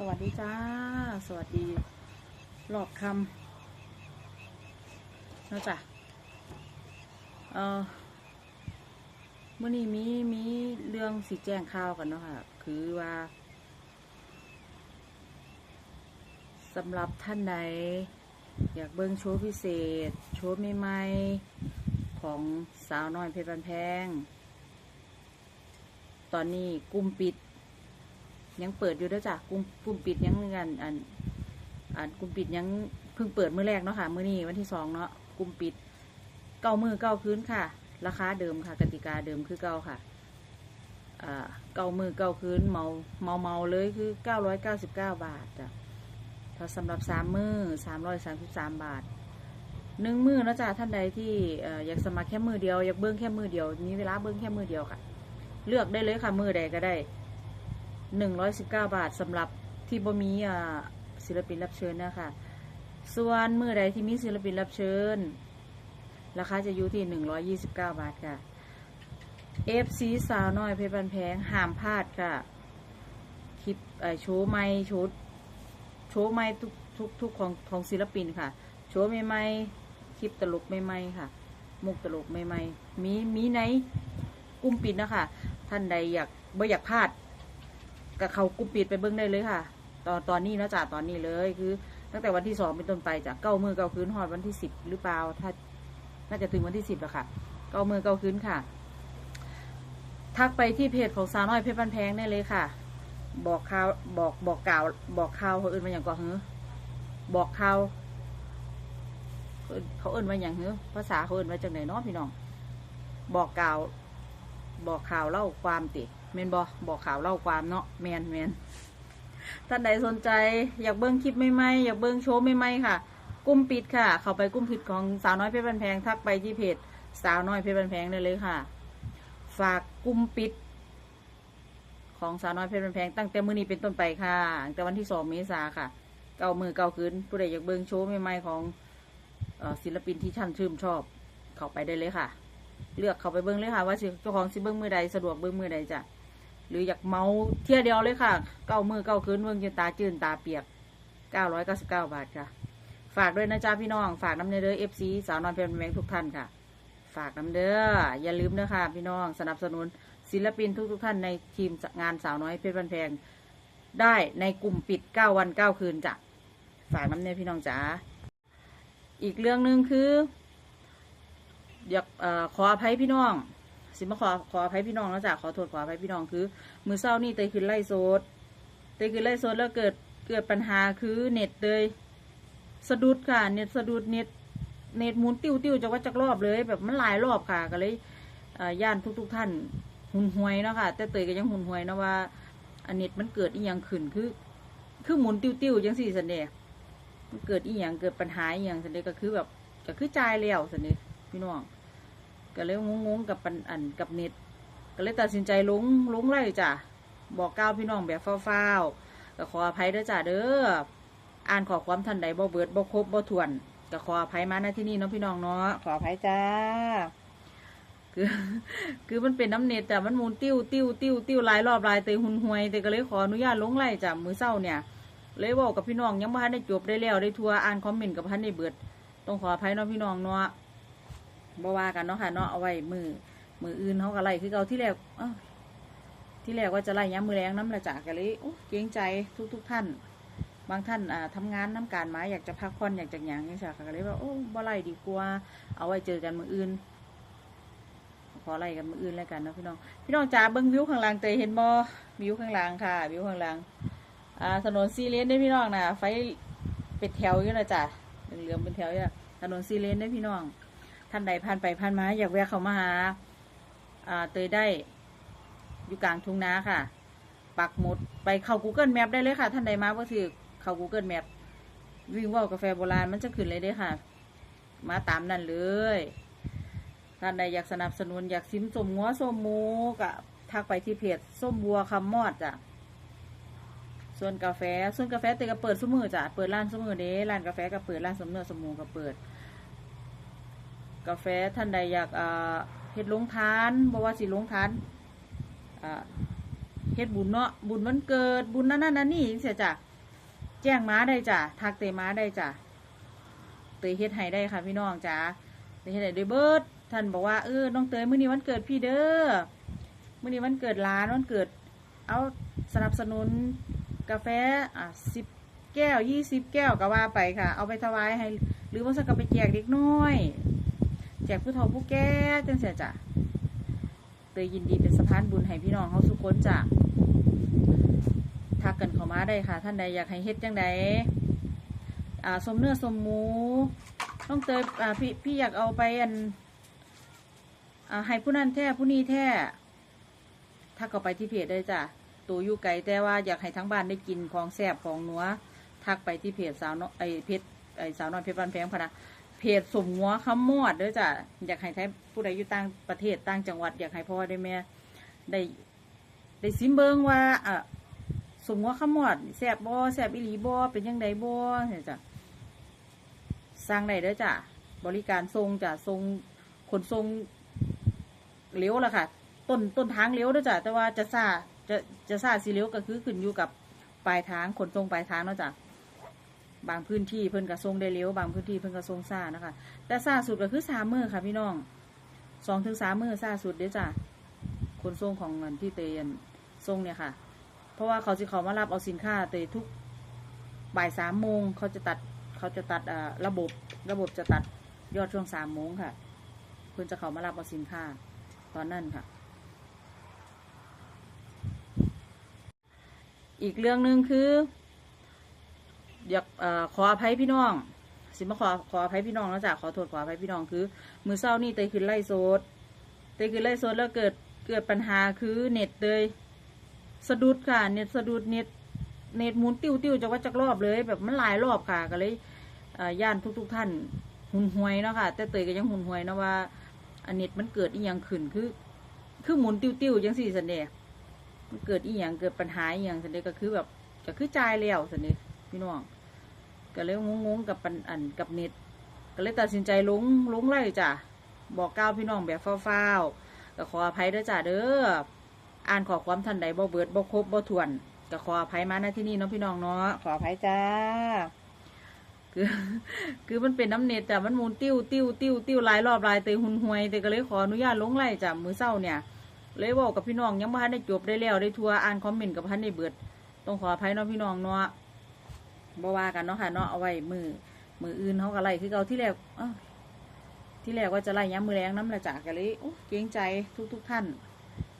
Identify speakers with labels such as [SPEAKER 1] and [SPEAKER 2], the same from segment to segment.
[SPEAKER 1] สวัสดีจ้า สวัสดี หลอกคำนะจ๊ะเออมื่อนี้มีมีเรื่องสิแจ้งข่าวกันเนาะค่ะ คือว่าสำหรับท่านใดอยากเบิ่งโชว์พิเศษ โชว์ใหม่ๆของสาวน้อยเพชรบันแพง ตอนนี้กลุ่มปิด ยังเปิดอยู่ด้วยจ้ะกลุ่มกลุ่มปิดยังงานอันอันกลุ่มปิดยังเพิ่งเปิดมื้อแรกเนาะค่ะมื้อนี้วันที่สองเนาะกลุ่มปิดเก้ามือเก้าคืนค่ะ ราคาเดิมค่ะ กติกาเดิมคือเก้าค่ะอ่าเก้ามือเก้าคืนเมาเมาเมาเลยคือเก้าร้อยเก้าสิบเก้าบาทจ้ะถ้าสำหรับสามมือสามร้อยสามสิบสามบาทหนึ่งมือนะจ๊ะท่านใดที่อออยากสมัครแค่มือเดียวอยากเบิ้งแค่มือเดียวมีเวลาเบิ้งแค่มือเดียวค่ะ เลือกได้เลยค่ะมือใดก็ได้ หนึ่งร้อยสิบเก้าบาทสำหรับที่บ่มีศิลปินรับเชิญนะคะส่วนเมื่อใดที่มีศิลปินรับเชิญ ราคาจะอยู่ที่หนึ่งร้อยี่สิบเก้าบาทค่ะ FC สาวน้อยเพชรบันแพงห้ามพลาดค่ะ คลิปโชว์ไม่โชว์โชว์ไม่ทุกทุกทุกของของศิลปินค่ะ โชว์ไม่ไม่คลิปตลกไม่ไม่ค่ะ มุกตลกไม่ไม่มีมีในกลุ่มปิดนะคะ ท่านใดอยากบ่อยากพลาด กับเขากุปิดไปเบิ้งได้เลยค่ะ ตอนตอนนี้นะจ๊ะตอนนี้เลยคือ ตั้งแต่วันที่สองเป็นต้นไปจากเก้ามือเก้าคืนหอดวันที่สิบหรือเปล่าถ้าน่าจะถึงวันที่สิบแล้วค่ะ เก้ามือเก้าคืนค่ะ ทักไปที่เพจของสาวน้อยเพชรบันแพงได้เลยค่ะ บอกข่าวบอกบอกกล่าว บอกข่าวเขาเอื่นมาอย่างก่อเหรอบอกข่าวเขาเอื่นมาอย่างเหรอภาษาเขาเอื่นมาจากไหนเนาะพี่น้อง บอกกล่าว บอกข่าวเล่าความติ มนบอบอกข่าวเล่าความเนาะแมนแมนท่านใดสนใจอยากเบิ้งคลิปใหม่ๆอยากเบิ้งโชว์ใหม่ๆค่ะ กุ้มปิดค่ะ เข้าไปกุ้มปิดของสาวน้อยเพชรบันแพงทักไปที่เพจสาวน้อยเพชรบันแพงได้เลยค่ะ ฝากกุ้มปิด ของสาวน้อยเพชรบันแพงตั้งแต่มื้อนี้เป็นต้นไปค่ะตั้งแต่วันที่สองเมษาค่ะ เก้ามือเก้าคืนผู้ใดอยากเบิ้งโชว์ใหม่ๆของศิลปินที่ท่านชื่นชอบ เข้าไปได้เลยค่ะ เลือกเข้าไปเบิ้งเลยค่ะ ว่าเจ้าของสิเบิ้งมือใดสะดวกเบิ้งมือใดจ้ะ หรืออยากเมาเที่ยเดียวเลยค่ะ เก้ามือเก้าคืนเบิ้งจนตาจืนตาเปียกเก้าร้อยเก้าสิบเก้าบาทค่ะ ฝากด้วยนะจ๊ะพี่น้อง ฝากน้ำเนเด้อเอฟซีสาวนอนเพลินแมงทุกท่านค่ะ ฝากน้ำเด้อ อย่าลืมนะค่ะ พี่น้องสนับสนุนศิลปินทุกๆท่านในทีมงานสาวน้อยเพชรบันแพงได้ในกลุ่มปิดเก้าวันเก้าคืนจ้ะ ฝากน้ำเนยพี่น้องจ๋า อีกเรื่องหนึ่งคือ อยากอขออภัยพี่น้อง สิมาขอขออภัยพี่น้องแล้วจ้ะขอโทษขออภัยพี่น้องคือ มือเศร้านี่เตยขึ้นไล่โซดเตยขึ้นไล่โซดแล้วเกิดเกิดปัญหาคือเน็ตเลยสะดุดค่ะ เน็ตสะดุดเน็ตเน็ตหมุนติ้วติ้วจะว่าจักรอบเลย แบบมันหลายรอบค่ะก็เลยย่านทุกๆท่านหุนหวยเนาะค่ะแต่เตยก็ยังหุนหวยเนาะว่าอันเน็ตมันเกิดอีหยังขึ้นคือ คือหมุนติ้วติ้วจังสี่สันเดียมันเกิดอีหยังเกิดปัญหาอีหยังสันเดียก็คือแบบก็คือจ่ายแล้วสันเดียพี่น้อง ก็เลยงงๆกับปันอันกับเน็ต ก็เลยตัดสินใจลงลงไล่จ้ะ บอกกล่าวพี่น้องแบบฟ้าวๆก็ขออภัยด้วยจ้ะเด้อ อ่านขอความทันใดบ่เบิดบ่ครบบ่ถ้วนก็ขออภัยมาณที่นี่เนาะพี่น้องเนาะ ขออภัยจ้า คือ คือมันเป็นน้ำเน็ตจ้ะ มันหมุนติ้วติ้วติ้วติ้วหลายรอบหลายเตยหุนหวยแต่ก็เลยขออนุญาตลงไล่จ้ะมือเศร้าเนี่ย เลยบอกกับพี่น้องยังบ่ทันได้จบได้แล้วได้ทัวร์อ่านคอมเมนต์กับพันได้เบิด ต้องขออภัยเนาะพี่น้องเนาะ บ่ว่ากันเนาะค่ะเนาะเอาไว้มือมืออื่นเขาก็ไล่คือเอาที่แรกที่แรกว่าจะไล่ย้ำมือแรงน้ำละจากกันเลยโอ้เกรงใจทุกทุกท่าน บางท่านอ่าทำงานน้ำการมาอยากจะพักผ่อนอยากจะหยังนี่จ้ะก็เลยว่าโอ้บ่ไล่ดีกว่า เอาไว้เจอกันมืออื่นขอไล่กันมืออื่นแล้วกันเนาะพี่น้องพี่น้องจ๋าเบิ้งวิวข้างล่างเตยเห็นบ่วิวข้างล่างค่ะวิวข้างล่างอ่าถนนซีเลนได้พี่น้องนะไฟเป็นแถวอยู่นะจ้ะเหลืองเป็นแถวอยู่ถนนซีเลนได้พี่น้อง ท่านใดผ่านไปผ่านมา อยากแวะเข้ามาหาเตยได้อยู่กลางทุ่งนาค่ะ ปักหมุดไปเข้า Google Map ได้เลยค่ะ ท่านใดมาก็ถือเข้า Google Map วิ่งว่าวกาแฟโบราณมันจะขึ้นเลยเด้ค่ะ มาตามนั่นเลย ท่านใดอยากสนับสนุนอยากซิมสมงัวสมหมูก็ทักไปที่เพจส้มบัวคำมอดจ้ะส่วนกาแฟส่วนกาแฟเตยก็เปิดสมือจ้ะเปิดร้านสมือเด้ร้านกาแฟก็เปิดร้านสมเนื้อสมมูก็เปิด กาแฟท่านใดอยากเฮ็ดลงทานบอกว่าสิลงทานเฮ็ดบุญเนาะบุญวันเกิดบุญนั่นนั่นนั่นนี่จังเสียจ้ะแจ้งม้าได้จ้ะทักเตม้าได้จ้ะเตยเฮ็ดให้ได้ค่ะพี่น้องจ้าเตยเฮ็ดให้ด้วยเบิร์ดท่านบอกว่าเออน้องเตยมื้อนี้วันเกิดพี่เด้อมื้อนี้วันเกิดหลานวันเกิด เอาสนับสนุนกาแฟอะสิบแก้วยี่สิบแก้วก็ว่าไปค่ะ เอาไปถวายให้ หรือว่าสักก็ไปแจกเด็กน้อย แจกผู้เฒ่าผู้แก่จังเสียจ้ะเตยยินดีเป็นสะพานบุญให้พี่น้องเขาสุกคนจ้ะทักกันเข้ามาได้ค่ะ ท่านใดอยากให้เฮ็ดจังใดอ่าสมเนื้อสมหมู ต้องเตยอ่าพี่พี่อยากเอาไปอันอ่าให้ผู้นั้นแท้ผู้นี้แท้ทักเข้าไปที่เพจได้จ้ะตัวอยู่ไกลแต่ว่าอยากให้ทั้งบ้านได้กินของแซ่บของนัวทักไปที่เพจสาวน้อยไอเพจไอสาวน้อยเพชรบ้านแพงพนะ เพจสมงัวขมอดเด้อจ้ะอยากให้แท้ผู้ใดอยู่ต่างประเทศต่างจังหวัด อยากให้พ่อได้แม่ได้ได้ซิมเบิงว่าอะสมงัวขมอดแซบบ่แซบอีหลีบ่เป็นยังไงบ่เนี่ยจ้ะสร้างได้เด้อจ้ะบริการทรงจ้ะทรงขนทรงเลี้ยวละค่ะ ต้นต้นทางเลี้ยวเด้อจ้ะแต่ว่าจะซาจะจะซาสีเลี้ยวก็คือขึ้นอยู่กับปลายทางขนทรงปลายทางเนาะจ้ะ บางพื้นที่เพิ่นกระทรงได้เร็วบางพื้นที่เพิ่นกระทรงซ่านะคะ แต่ซ่าสุดก็คือสามมือค่ะพี่น้องสองถึงสามมือซ่าสุดเด้อจ้ะคนทรงของเงินที่เตยนทรงเนี่ยค่ะ เพราะว่าเขาจะเขามารับเอาสินค้าเตยทุกบ่ายสามโมงเขาจะตัดเขาจะตัดอ่าระบบระบบจะตัดยอดช่วงสามโมงค่ะเพิ่นจะเขามารับเอาสินค้าตอนนั้นค่ะ อีกเรื่องหนึ่งคือ อยากเอ่อขออภัยพี่น้อง สิมาขอขออภัยพี่น้องแล้วจ้ะขอโทษขออภัยพี่น้องคือ มือเศร้านี่เตยขึ้นไล่โซดเตยขึ้นไล่โซดแล้วเกิดเกิดปัญหาคือเน็ตเลยสะดุดค่ะ เน็ตสะดุดเน็ตเน็ตหมุนติ้วติ้วจะว่าจักรอบเลย แบบมันหลายรอบค่ะก็เลยย่านทุกๆท่านหุนหวยเนาะค่ะแต่เตยก็ยังหุนหวยเนาะว่าอันเน็ตมันเกิดอีหยังขึ้นคือ คือหมุนติ้วติ้วจังสี่สันเดย์มันเกิดอีหยังเกิดปัญหาอีหยังสันเดย์ก็คือแบบก็คือจ่ายแล้วสันเดย์พี่น้อง ก็เลยงงๆกับปันอันกับเน็ต ก็เลยตัดสินใจลงลงไล่จ้ะบอกกล่าวพี่น้องแบบฟ้าวๆก็ขออภัยด้วยจ้ะเด้ออ่านขอความทันใดบ่เบิดบ่ครบบ่ถ้วนก็ขออภัยมาณที่นี่เนาะพี่น้องเนาะขออภัยจ้าคือคือมันเป็นน้ำเน็ตจ้ะมันหมุนติ้วติ้วติ้วติ้วหลายรอบหลายเตยหุนหวยแต่ก็เลยขออนุญาตลงไล่จ้ะมือเศร้าเนี่ย เลยบอกกับพี่น้องยังบ่ทันได้จบได้แล้วได้ทัวร์อ่านคอมเมนต์กับพันได้เบิดต้องขออภัยเนาะพี่น้องเนาะ บ่ว่ากันเนาะค่ะเนาะเอาไว้มือมืออื่นเขาก็ไล่คือเขาที่แรกที่แรกว่าจะไล่ย้ำมือแรงน้ำละจากกันเลยโอ้เกรงใจทุกทุกๆท่าน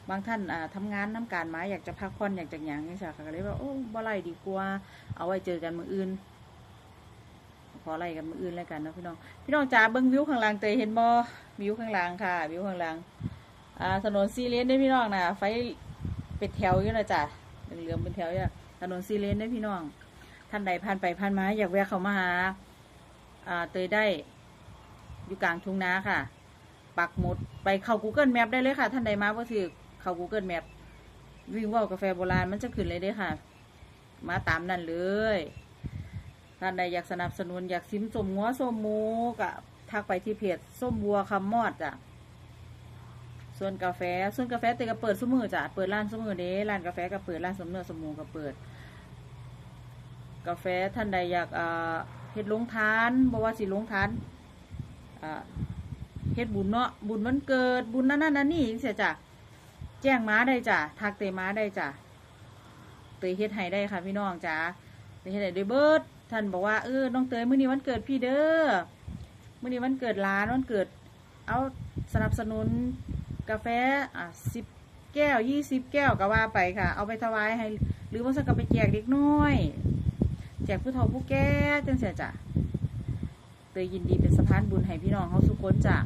[SPEAKER 1] บางท่านอ่าทำงานน้ำการมาอยากจะพักผ่อนอยากจะหยังนี่จ้ะค่ะก็เลยว่าโอ้บ่ไล่ดีกว่า เอาไว้เจอกันมืออื่นขอไล่กันมืออื่นแล้วกันเนาะพี่น้อง พี่น้องจ๋าเบิ้งวิวข้างล่างเตยเห็นบ่วิวข้างล่างค่ะ วิวข้างล่างอ่าถนนซีเลนได้พี่น้องนะไฟเป็นแถวอยู่นะจ้ะเหลืองเป็นแถวอยู่ถนนซีเลนได้พี่น้อง ท่านใดผ่านไปผ่านมาอยากแวะเข้ามาหาเตยได้อยู่กลางทุ่งนาค่ะ ปักหมุดไปเข้า Google Map ได้เลยค่ะ ท่านใดมาก็ถือเข้า Google Map วิ่งว่าวกาแฟโบราณมันจะขึ้นเลยเด้ค่ะ มาตามนั่นเลย ท่านใดอยากสนับสนุนอยากซิมสมงัวสมมูก็ทักไปที่เพจส้มบัวคำมอดจ้ะส่วนกาแฟส่วนกาแฟเตยก็เปิดสมือจ้ะเปิดร้านสมือเด้ร้านกาแฟก็เปิดร้านสมเนื้อสมมูก็เปิด กาแฟท่านใดอยากเฮ็ดลงทานบอกว่าสิลงทานเฮ็ดบุญเนาะบุญวันเกิดบุญนั่นนั่นนั่นนี่จังซี่จ้ะแจ้งม้าได้จ้ะทักเตยมาได้จ้ะเตยเฮ็ดให้ได้ค่ะพี่น้องจ้ะเตยเฮ็ดให้ด้วยเบิร์ดท่านบอกว่าเออน้องเตยมื้อนี้วันเกิดพี่เด้อมื้อนี้วันเกิดหลานวันเกิด เอาสนับสนุนกาแฟอะสิบแก้วยี่สิบแก้วก็ว่าไปค่ะ เอาไปถวายให้ หรือว่าสักก็ไปแจกเด็กน้อย แจกผู้เฒ่าผู้แก่จังเสียจ้ะเตยยินดีเป็นสะพานบุญให้พี่น้องเขาสุกคนจ้ะ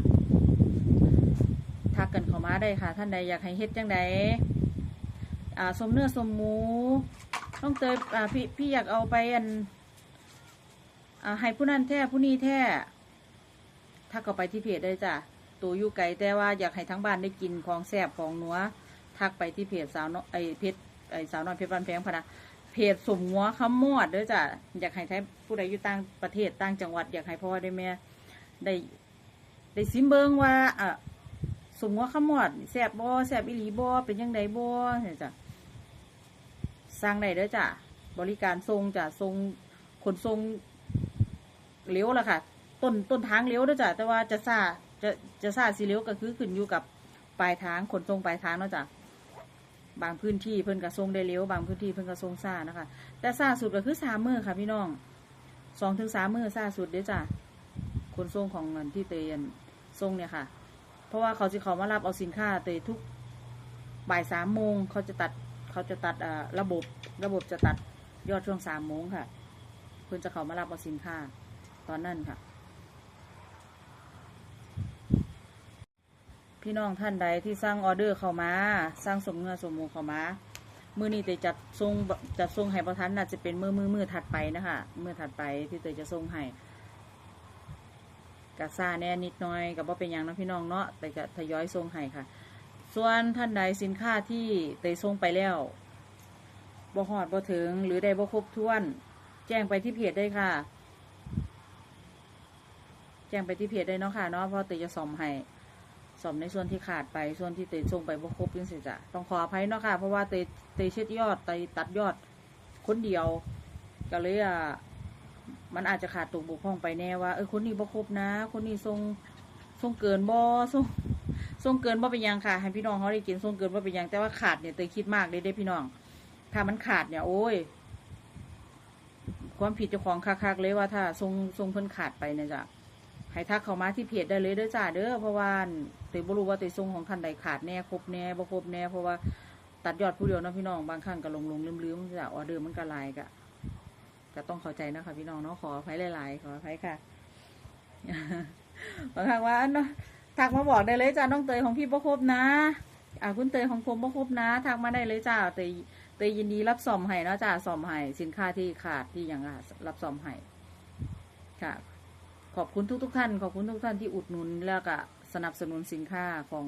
[SPEAKER 1] ทักกันเข้ามาได้ค่ะ ท่านใดอยากให้เฮ็ดจังใดอ่าสมเนื้อสมหมู ต้องเตยอ่าพี่พี่อยากเอาไปอันอ่าให้ผู้นั้นแท้ผู้นี้แท้ทักเข้าไปที่เพจได้จ้ะตัวอยู่ไกลแต่ว่าอยากให้ทั้งบ้านได้กินของแซ่บของนัวทักไปที่เพจสาวน้อยไอเพจไอสาวน้อยเพชรบ้านแพงพนะ เพจสมงัวขมอดเด้อจ้ะอยากให้แท้ผู้ใดอยู่ต่างประเทศต่างจังหวัด อยากให้พ่อได้แม่ได้ได้ซิมเบิงว่าอะสมงัวขมอดแซบบ่แซบอีหลีบ่เป็นยังไงบ่เนี่ยจ้ะสร้างได้เด้อจ้ะบริการทรงจ้ะทรงขนส่งเลี้ยวละค่ะ ต้นต้นทางเลี้ยวเด้อจ้ะแต่ว่าจะซาจะจะซาสีเลี้ยวก็คือขึ้นอยู่กับปลายทางขนส่งปลายทางเนาะจ้ะ บางพื้นที่เพิ่นกระทรงได้เลี้ยวบางพื้นที่เพิ่นกระทรงซานะคะ แต่ซาสุดก็คือสามมือค่ะพี่น้องสองถึงสามมือซาสุดเด้อจ้ะขนส่งของเงินที่เตยนส่งเนี่ยค่ะ เพราะว่าเขาจะเขามารับเอาสินค้าเตยทุกบ่ายสามโมงเขาจะตัดเขาจะตัดอ่าระบบระบบจะตัดยอดช่วงสามโมงค่ะเพื่อนจะเขามารับเอาสินค้าตอนนั้นค่ะ พี่น้องท่านใดที่สร้างออเดอร์เข้ามา สร้างสมเงือสมมูเข้ามา มือนี้เตยจัดทรงจัดทรงให้ประทันน่าจะเป็นมือมือมือถัดไปนะคะมือถัดไปที่เตยจะทรงให้กะซ่าแน่นิดหน่อยกับว่าเป็นอย่างนะพี่น้องเนาะแต่จะทยอยทรงให้ค่ะ ส่วนท่านใดสินค้าที่เตยทรงไปแล้วบ่หอดบ่ถึงหรือได้บ่ครบถ้วน แจ้งไปที่เพจได้ค่ะ แจ้งไปที่เพจได้เนาะค่ะเนาะเพราะเตยจะซ่อมให้ สมในส่วนที่ขาดไปส่วนที่เตยส่งไปบ่ครบจังสิจ้ะต้องขออภัยเนาะค่ะ เพราะว่าเตยเตยเช็ดยอดเตยตัดยอดคนเดียวก็เลยอะมันอาจจะขาดตกบกพร่องไปแน่ว่าเออคนนี้บ่ครบนะ คนนี้ส่งส่งเกินบ่ส่งส่งเกินบ่เป็นยังค่ะ ให้พี่น้องเขาได้กินส่งเกินบ่เป็นยังแต่ว่าขาดเนี่ยเตยคิดมากเลยเด้พี่น้อง ถ้ามันขาดเนี่ย โอ้ย ความผิดเจ้าของคักๆเลยว่าถ้าส่งส่งเพิ่นขาดไปเนี่ยจ้ะ ให้ทักเข้ามาที่เพจได้เลยเด้อจ้าเด้อเพราะว่าเตยบรู้ว่าตยส่งของท่านใดขาดแน่ครบแน่บ่ครบแน่เพราะว่าตัดยอดผู้เดียวนะพี่น้องบางครั้งก็ลงลงลืมลืมๆจ้ะออเดอร์มันก็ลายกะก็ต้องเข้าใจนะคะพี่น้องเนาะขออภัยหลายๆขออภัยค่ะบางครั้งว่าเนาะทักมาบอกได้เลยจ้าน้องเตยของพี่บ่ครบนะอ่าคุณเตยของผมบ่ครบนะทักมาได้เลยจ้าเตยเตยยินดีรับซ่อมให้นะจ้าซ่อมให้สินค้าที่ขาดที่อย่างรับซ่อมให้ค่ะ ขอบคุณทุกทุกท่าน ขอบคุณทุกท่านที่อุดหนุนแล้วก็สนับสนุนสินค้าของ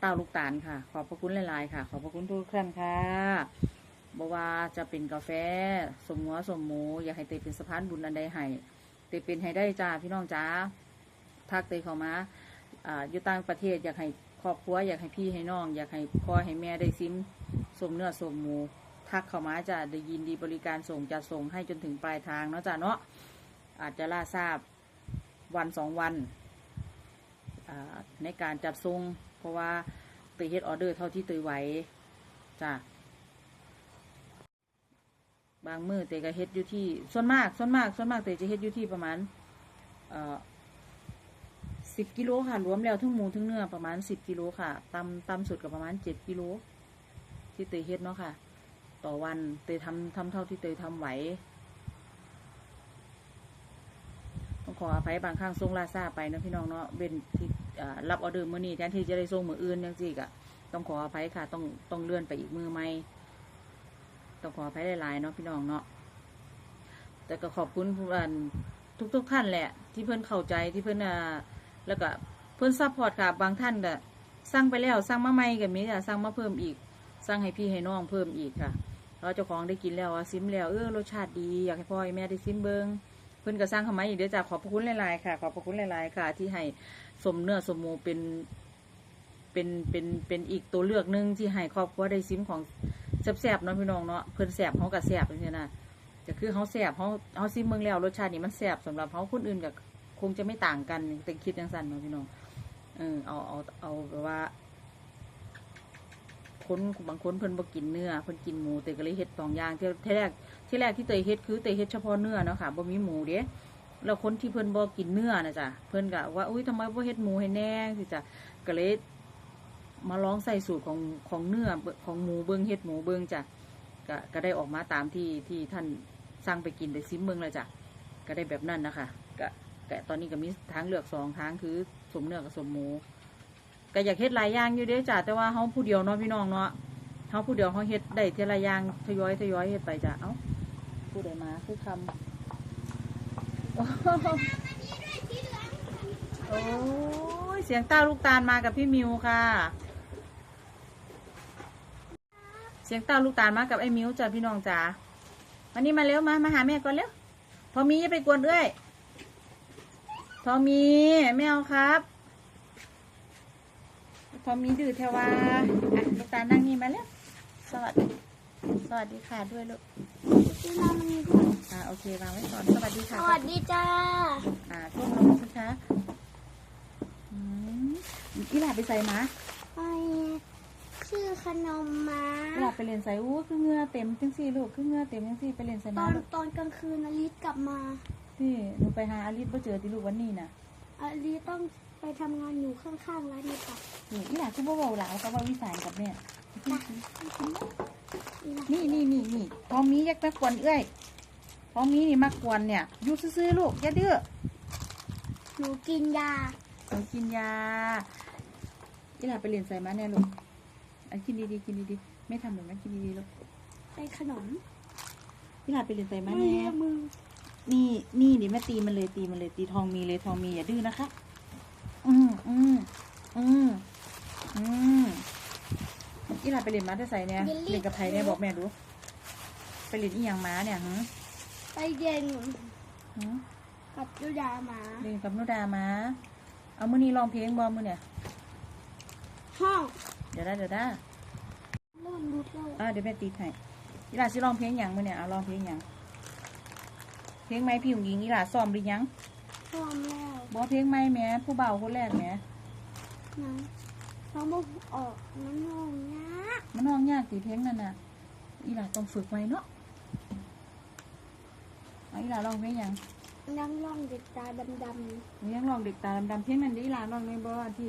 [SPEAKER 1] เต้าลูกตาลค่ะ ขอบพระคุณหลาย ๆ ค่ะ ขอบพระคุณทุกท่านค่ะบว่าจะเป็นกาแฟ สมหัวสมหมู อยากให้เตเป็นสะพานบุญอันใดให้เตเป็นให้ได้จ้าพี่น้องจ้าทักเตยเข้ามาอยู่ต่างประเทศอยากให้ครอบครัวอยากให้พี่ให้น้อง อยากให้พ่อให้แม่ได้ซิมสมเนื้อสมหมู ทักเข้ามาจะได้ยินดีบริการส่งจะส่งให้จนถึงปลายทางเนาะจ้าเนาะ อาจจะล่าทราบวันสองวันในการจัดส่งเพราะว่าเตยเฮ็ดออเดอร์เท่าที่เตยไหวจ้ะบางมือเตยก็เฮ็ดอยู่ที่ส่วนมากส่วนมากส่วนมากเตยจะเฮ็ดอยู่ที่ประมาณสิบกิโลค่ะรวมแล้วทั้งหมูทั้งเนื้อประมาณสิบกิโลค่ะตำตำสุดก็ประมาณเจ็ดกิโลที่เตยเฮ็ดเนาะค่ะ ต่อวันเตยทำทำเท่าที่เตยทำไหว ต้อง ขออภัยบางครั้งส่งลาซาไปนะพี่น้องเนาะเป็นที่รับออเดอร์มื้อนี้แทนที่จะได้ส่งมืออื่นจังซี่ก็ต้องขออภัยค่ะ ต้องต้องเลื่อนไปอีกมือใหม่ต้องขออภัยหลายๆเนาะพี่น้องเนาะแต่ก็ขอบคุณผู้อันทุกทุก ๆ ท่านแหละ ที่เพื่อนเข้าใจที่เพื่อนอ่าแล้วก็เพื่อนซัพพอร์ตค่ะบางท่านก็สั่งไปแล้วสั่งมาใหม่ก็มีค่ะสั่งมาเพิ่มอีกสั่งให้พี่ให้น้องเพิ่มอีกค่ะแล้วเจ้าของได้กินแล้วว่าซิมแล้วเออรสชาติดีอยากให้พ่อแม่ได้ซิมเบิงเพิ่นก็สร้างเข้ามาอีกเดี๋ยวจะขอบพระคุณหลายๆค่ะ ขอบพระคุณหลายๆค่ะ ที่ให้สมเนื้อสมมูเป็นเป็นเป็นเป็นอีกตัวเลือกหนึ่งที่ให้ครอบครัวได้ซิมของแซ่บๆเนาะพี่น้องเนาะเพิ่นแซ่บเขาก็แซ่บจังซี่นะจะคือเขาแซ่บเขาเขาซิมเมืองแล้วรสชาตินี่มันแซ่บสำหรับเขาคนอื่นก็คงจะไม่ต่างกันแต่คิดจังซั่นเนาะพี่น้องเออเอาเอาเอาแบบว่าคนบางคนเพิ่นบ่กินเนื้อเพิ่นกินหมูแต่ก็เลยเฮ็ดสองอย่างที่ที่แรก ที่แรกที่เตยเฮ็ดคือเตยเฮ็ดเฉพาะเนื้อเนาะค่ะบ่มีหมูเด้แล้วคนที่เพิ่นบ่กินเนื้อนะจ้ะเพิ่นก็ว่าอุ้ยทำไมบ่เฮ็ดหมูให้แน่สิจ้ะก็เลยมาลองใส่สูตรของของเนื้อของหมูเบิ่งเฮ็ดหมูเบิ่งจ้ะก็ก็ได้ออกมาตามที่ที่ท่านสั่งไปกินได้ซิมเบิ่งเลยจ้ะก็ได้แบบนั้นนะคะก็ก็ตอนนี้ก็มีทางเลือกสองทางคือสมเนื้อกับสมหมูก็อยากเฮ็ดหลายอย่างอยู่เด้จ้ะแต่ว่าเฮาผู้เดียวเนาะพี่น้องเนาะเฮาผู้เดียวเฮาเฮ็ดได้ทีละอย่างทยอยทยอยเฮ็ดไปจ้ะเอ้า ผู้ใดมาคือคำโอ้โหโอ้ยเสียงต้าลูกตาลมากับพี่มิวค่ะ เสียงต้าลูกตาลมากับไอ้มิวจ้ะพี่น้องจ้ะวันนี้มาเร็วมามาหาแม่ก่อนเร็วพอมีอย่าไปกวนเอ้ยพอมีไม่เอาครับพอมีดื้อเทวาอะลูกตาลนั่งนี่มาแล้ว สวัสดี สวัสดีค่ะด้วยลูก
[SPEAKER 2] พี่น้องมันมีด้วย
[SPEAKER 1] อ่าโอเควางไว้ก่อนสวัสดี
[SPEAKER 2] ส
[SPEAKER 1] ค่ะ
[SPEAKER 2] วัสดีจ้า
[SPEAKER 1] อ่าก้มลงสิคะอืมอีหลาไปใส่มา
[SPEAKER 2] ไปชื่อขนมมา
[SPEAKER 1] อีหลาไปเรียนใส่อู้คือเหงือเต็มจังสี่ลูกคือเหงือเต็มจังสี่ไปเรียนใส่
[SPEAKER 2] ต
[SPEAKER 1] มา
[SPEAKER 2] อน
[SPEAKER 1] ลูก
[SPEAKER 2] ตอนกลางคืนอลิสกลับมา
[SPEAKER 1] นี่หนูไปหาอาลิสบ่เจอที่ลูกวันนี้น่ะ
[SPEAKER 2] อลิสต้องไปทำงานอยู่ข้างๆร้านนี้ค่ะ
[SPEAKER 1] นี่อีหลาคือบ่เว้าหลาวก็เว้าวิสานกับแม่
[SPEAKER 2] นี่นะ
[SPEAKER 1] นี่นี่นี่นี่พอมีอยากมากวนเอ้ยพอมีนี่มากวนเนี่ยอยู่ซื่อๆลูกอย่าดื้อ
[SPEAKER 2] หนูกินยา
[SPEAKER 1] หนูกินยาอีหลาไปเรียนใส่มาเนี่ยลูกอันกินดีๆกินดีๆไม่ทำแบบนั้นกินดีๆลูก
[SPEAKER 2] เป็นขนม
[SPEAKER 1] อีหลาไปเรียนใส่มา
[SPEAKER 2] ไม่
[SPEAKER 1] เนี่ย
[SPEAKER 2] เรียกมือ
[SPEAKER 1] นี่นี่ดิแม่ตีมันเลยตีมันเลยตีทองมีเลยทองมีอย่าดื้อนะคะ อืมอืมอืมอืม อีหลาไปเรียนมาได้ใส่เนี่ยเรียนกับไผเนี่ยบอกแม่ดู ไปเรียนอีหยังมาเนี่ยหื
[SPEAKER 2] ไปเย็น
[SPEAKER 1] หื
[SPEAKER 2] กับยุดาหมา
[SPEAKER 1] เรียนกับนุดามาเอามือนี้ร้องเพลงบอมือเนี่ย
[SPEAKER 2] ห้อง
[SPEAKER 1] เดี๋ยวได้เดี๋ยวได้
[SPEAKER 2] เริ่มรุดแล้ว
[SPEAKER 1] อ่าเดี๋ยวแม่ตีให้อีหลาสิร้องเพลงหยังมือเนี่ยเอาร้องเพลงหยังเพลงไหมพี่หญิงยิงอีหลาซ้อมหรือยัง
[SPEAKER 2] พร้อมแล้ว
[SPEAKER 1] บอกเพลงไหมแหม่ผู้เบาคนแรกแหม่
[SPEAKER 2] นะน้องบอกออกน้ำนองนะ
[SPEAKER 1] มันน้องยากตีเพลงนั่นน่ะอีหลาต้องฝึกไว้เนาะเอาอีหลาร้องเพลงหยัง
[SPEAKER 2] นั่งร่องเด็กตาดำ
[SPEAKER 1] หนูยังร้องเด็กตาดำๆเพลงนั้นเด้อีหลาร้องในบ่อาที่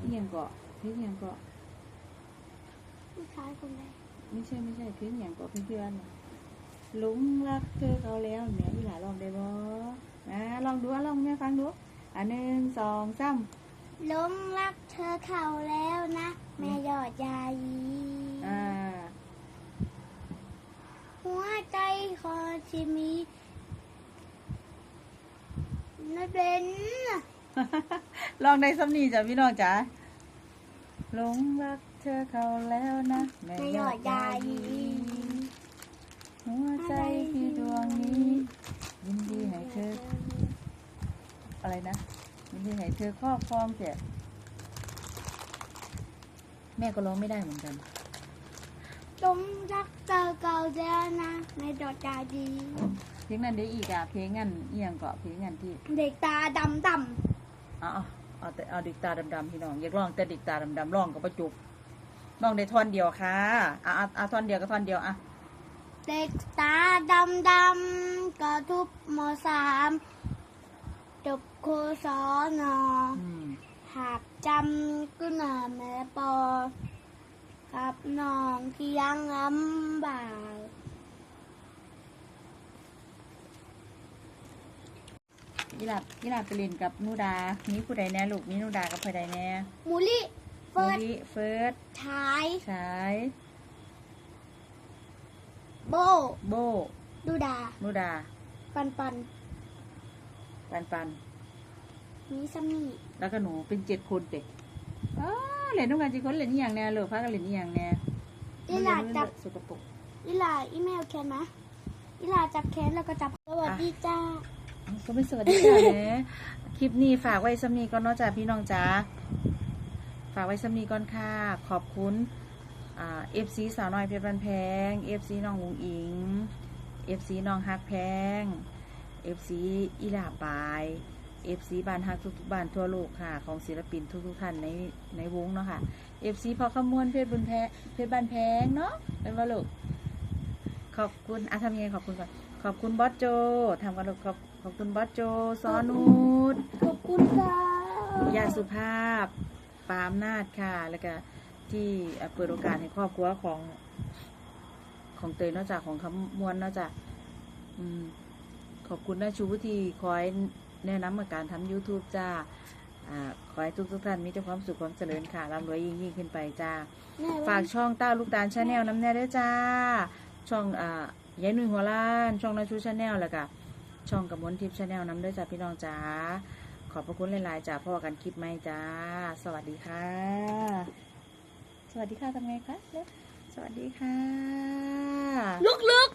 [SPEAKER 1] เอียงเกาะเพลงเอียงเกาะ
[SPEAKER 2] ๆผู้ชายคนแรก
[SPEAKER 1] ไม่ใช่ไม่ใช่เพลงอย่างเกาะเพื่อนๆหลงรักเธอเขาแล้วแหม่อีหลาร้องได้บ่อ่าลองดูอะลองแม่ฟังดูอะหนึ่งสองสาม
[SPEAKER 2] ห ลงรักเธอเขาแล้วนะ แม่ยอดยายี
[SPEAKER 1] อ่า
[SPEAKER 2] หัวใจคอที่มีนั่นเป็น
[SPEAKER 1] ลองได้สำนีจ้ะพี่น้องจ๋าหลงรักเธอเขาแล้วนะแม่
[SPEAKER 2] แม่
[SPEAKER 1] ย
[SPEAKER 2] ย
[SPEAKER 1] อ
[SPEAKER 2] อ
[SPEAKER 1] ด
[SPEAKER 2] ด
[SPEAKER 1] ยายายี
[SPEAKER 2] ยี
[SPEAKER 1] หัวใจพี่ดวงนี้ ยินดีให้เธออะไรนะ ยินดีให้เธอครอบครองเสียแม่ก็ร้องไม่ได้เหมือนกัน
[SPEAKER 2] หลงรักเธอเขาแล้วนะแม่ยอดยายี
[SPEAKER 1] เพลงนั้นได้อีกอะเพลงงั้นเอียงเกาะเพลงงั้นที่
[SPEAKER 2] เด็กตาดำด
[SPEAKER 1] เอาเอาเอาแต่เอาเด็กตาดำๆพี่น้องอยากร้องแต่เด็กตาดำๆร้องกับประจุบร้องได้ท่อนเดียวค่ะอะอะอะท่อนเดียวก็ท่อนเดียวอะำ
[SPEAKER 2] เด็กตาดำดำก็ทุบมสามจบ ครูสอนอ
[SPEAKER 1] อืม
[SPEAKER 2] หากจำก็หนาแม่ปอกับน้องที่ยังลำบาก
[SPEAKER 1] ยีหลับยีหลับไปเรียนกับนูดา มีผู้ใดแน่ลูก มีนูดากับผู้ใดแน่
[SPEAKER 2] มูลี่เฟิร์ส
[SPEAKER 1] มูลิเฟิร์ส
[SPEAKER 2] ท้าย
[SPEAKER 1] ชาย
[SPEAKER 2] โบ
[SPEAKER 1] โบ
[SPEAKER 2] ดูดา
[SPEAKER 1] นูดา
[SPEAKER 2] ปันปัน
[SPEAKER 1] ปันปัน
[SPEAKER 2] มีซัมมี่
[SPEAKER 1] แล้วก็หนูเป็นเจ็ดคนเด็กอ๋อเรียนต้องการจีคนเรียนนี่อย่างแน่เลยพักกันเรียนนี่อย่างแน่
[SPEAKER 2] อีหลาจับ
[SPEAKER 1] สกปรก
[SPEAKER 2] อีหลาอีเมลแคนมะอีหลาจับแคนแล้วก็จับสวัสดีจ้า
[SPEAKER 1] ก็ไม่สวัสดีค่ะแหมคลิปนี้ฝากไว้สำนีก่อนเนาะจ้ะพี่น้องจ้าฝากไว้สำนีก่อนค่ะ ขอบคุณอ่าเอฟซีสาวน้อยเพชรบันแพงเอฟซีน้องอุงอิงเอฟซีน้องฮักแพงเอฟซีอีหลาบาย เอฟซีบ้านฮักทุกๆบ้านทั่วโลกค่ะ ของศิลปินทุกๆท่านในในวงเนาะค่ะเอฟซีพอขมวนเพชรบุญแพเพชรบันแพงเนาะเป็นว่าลูกขอบคุณอะทำยังไงขอบคุณก่อนขอบคุณบอสโจทำกันลูกขอบขอบคุณบอสโจซอนูด
[SPEAKER 2] ขอบคุณจ้ายา
[SPEAKER 1] สุภาพปาล์มนาดค่ะ แล้วก็ที่เอ่อเปิดโอกาสให้ครอบครัวของของเตยนอกจากของคำมวลนอกจากอืมขอบคุณนาชูที่คอย แนะนำมาการทำ YouTube จ้าอ่าขอให้ทุกทุกๆท่านมีแต่ความสุขความเจริญค่ะร่ำรวยยิ่งยิ่งขึ้นไปจ้า
[SPEAKER 2] แม่
[SPEAKER 1] ฝากช่องเต้าลูกตาลชาแนลน้ำแน่ด้วยจ้า ช่องอ่ายายนุ่ยหัวล้าน ช่องนาชูชาแนลแล้วก็ช่องกับมนทิพย์ชาแนลน้ำด้วยจ้าพี่น้องจ้า ขอบพระคุณหลายๆจ้าพ่อกันคลิปไหมจ้า สวัสดีค่ะ สวัสดีค่ะทำไงคะเร็วสวัสดีค่ะ
[SPEAKER 2] ลุกลุก